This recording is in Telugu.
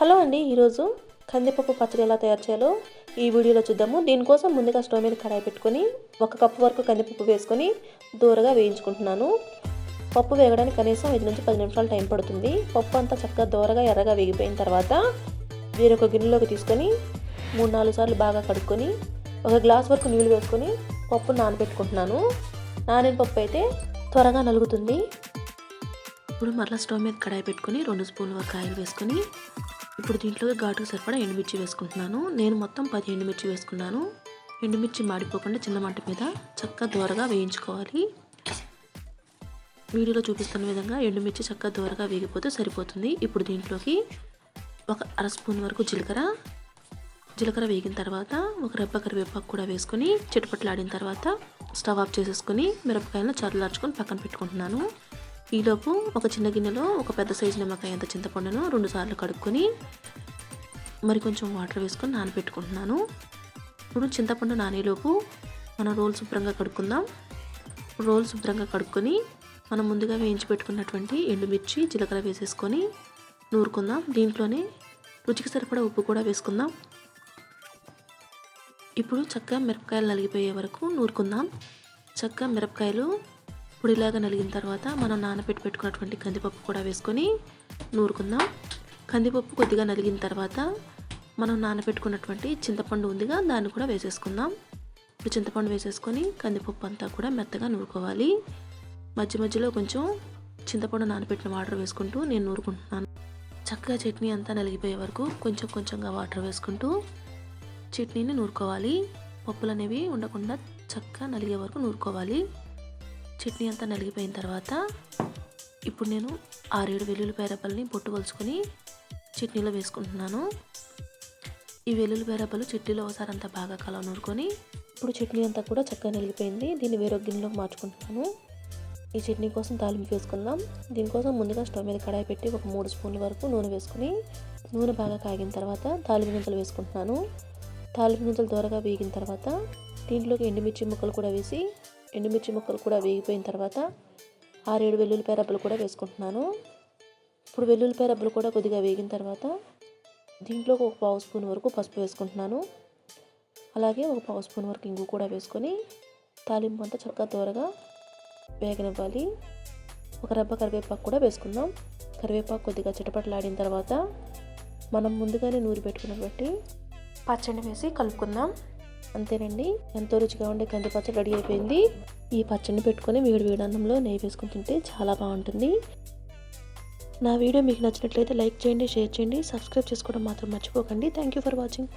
హలో అండి ఈరోజు కందిపప్పు పచ్చడి ఎలా తయారు చేయాలో ఈ వీడియోలో చూద్దాము. దీనికోసం ముందుగా స్టవ్ మీద కడాయి పెట్టుకొని ఒక కప్పు వరకు కందిపప్పు వేసుకొని దూరగా వేయించుకుంటున్నాను. పప్పు వేగడానికి కనీసం ఐదు నుంచి పది నిమిషాలు టైం పడుతుంది. పప్పు అంతా చక్కగా దూరగా ఎర్రగా వేగిపోయిన తర్వాత వేరొక గిన్నెలోకి తీసుకొని మూడు నాలుగు సార్లు బాగా కడుక్కొని ఒక గ్లాస్ వరకు నీళ్ళు వేసుకొని పప్పు నానబెట్టుకుంటున్నాను. నానిన పప్పు అయితే త్వరగా నలుగుతుంది. ఇప్పుడు మరలా స్టవ్ మీద కడాయి పెట్టుకొని రెండు స్పూన్ల వరకు ఆయిల్ వేసుకొని ఇప్పుడు దీంట్లో ఘాటుకు సరిపడా ఎండుమిర్చి వేసుకుంటున్నాను. నేను మొత్తం పది ఎండుమిర్చి వేసుకున్నాను. ఎండుమిర్చి మాడిపోకుండా చిన్న మంట మీద చక్కగా దోరగా వేయించుకోవాలి. వీడియోలో చూపిస్తున్న విధంగా ఎండుమిర్చి చక్కగా దోరగా వేగిపోతే సరిపోతుంది. ఇప్పుడు దీంట్లోకి ఒక అర స్పూన్ వరకు జీలకర్ర. జీలకర్ర వేగిన తర్వాత ఒక రెబ్బ కరివేపాకు కూడా వేసుకొని చిటపట్లాడిన తర్వాత స్టవ్ ఆఫ్ చేసేసుకొని మిరపకాయలను చల్లార్చుకొని పక్కన పెట్టుకుంటున్నాను. ఈలోపు ఒక చిన్న గిన్నెలో ఒక పెద్ద సైజు నిమ్మకాయ అంత చింతపండును రెండు సార్లు కడుక్కొని మరి కొంచెం వాటర్ వేసుకొని నానబెట్టుకుంటున్నాను. ఇప్పుడు చింతపండు నానేలోపు మనం రోల్ శుభ్రంగా కడుక్కుందాం. రోల్ శుభ్రంగా కడుక్కొని మనం ముందుగా వేయించి పెట్టుకున్నటువంటి ఎండుమిర్చి జీలకర్ర వేసేసుకొని నూరుకుందాం. దీంట్లోనే రుచికి సరిపడా ఉప్పు కూడా వేసుకుందాం. ఇప్పుడు చక్కగా మిరపకాయలు నలిగిపోయే వరకు నూరుకుందాం. చక్కగా మిరపకాయలు పొడిలాగా నలిగిన తర్వాత మనం నానబెట్టి పెట్టుకున్నటువంటి కందిపప్పు కూడా వేసుకొని నూరుకుందాం. కందిపప్పు కొద్దిగా నలిగిన తర్వాత మనం నానబెట్టుకున్నటువంటి చింతపండు ఉందిగా దాన్ని కూడా వేసేసుకుందాం. ఇప్పుడు చింతపండు వేసేసుకొని కందిపప్పు అంతా కూడా మెత్తగా నూరుకోవాలి. మధ్య మధ్యలో కొంచెం చింతపండు నానబెట్టిన వాటర్ వేసుకుంటూ నేను నూరుకుంటున్నాను. చక్కగా చట్నీ అంతా నలిగిపోయే వరకు కొంచెం కొంచెంగా వాటర్ వేసుకుంటూ చట్నీని నూరుకోవాలి. పప్పులు అనేవి ఉండకుండా చక్కగా నలిగే వరకు నూరుకోవాలి. చట్నీ అంతా నలిగిపోయిన తర్వాత ఇప్పుడు నేను ఆరేడు వెల్లుల్లిపాయ రబ్బల్ని పొట్టు కొలుచుకొని చట్నీలో వేసుకుంటున్నాను. ఈ వెల్లుల్లిపాయ రబ్బలు చట్నీలో ఒకసారి అంతా బాగా కలవ నూరుకొని ఇప్పుడు చట్నీ అంతా కూడా చక్కగా నలిగిపోయింది. దీన్ని వేరొక గిన్నెలోకి మార్చుకుంటున్నాను. ఈ చట్నీ కోసం తాలింపు వేసుకుందాం. దీనికోసం ముందుగా స్టవ్ మీద కడాయి పెట్టి ఒక మూడు స్పూన్ల వరకు నూనె వేసుకుని నూనె బాగా కాగిన తర్వాత తాలింపు గింజలు వేసుకుంటున్నాను. తాలింపు గింజలు దూరగా వేగిన తర్వాత దీంట్లోకి ఎండుమిర్చి ముక్కలు కూడా వేసి ఎండుమిర్చి ముక్కలు కూడా వేగిపోయిన తర్వాత ఆరేడు వెల్లుల్లిపాయ రబ్బలు కూడా వేసుకుంటున్నాను. ఇప్పుడు వెల్లుల్లిపాయ రబ్బలు కూడా కొద్దిగా వేగిన తర్వాత దీంట్లో ఒక పావు స్పూన్ వరకు పసుపు వేసుకుంటున్నాను. అలాగే ఒక పావు స్పూన్ వరకు ఇంగు కూడా వేసుకొని తాలింపు అంతా చక్కగా దూరగా వేగనివ్వాలి. ఒక రబ్బ కరివేపాకు కూడా వేసుకుందాం. కరివేపాకు కొద్దిగా చిటపటలాడిన తర్వాత మనం ముందుగానే నూరి పెట్టుకున్నటువంటి పచ్చడి వేసి కలుపుకుందాం. అంతేనండి. ఎంతో రుచిగా ఉండే కంది పచ్చడి రెడీ అయిపోయింది. ఈ పచ్చడిని పెట్టుకొని వేడి వేడి అన్నంలో నెయ్యి వేసుకుని తింటే చాలా బాగుంటుంది. నా వీడియో మీకు నచ్చినట్లయితే లైక్ చేయండి షేర్ చేయండి సబ్స్క్రైబ్ చేసుకోవడం మాత్రం మర్చిపోకండి. Thank you for watching.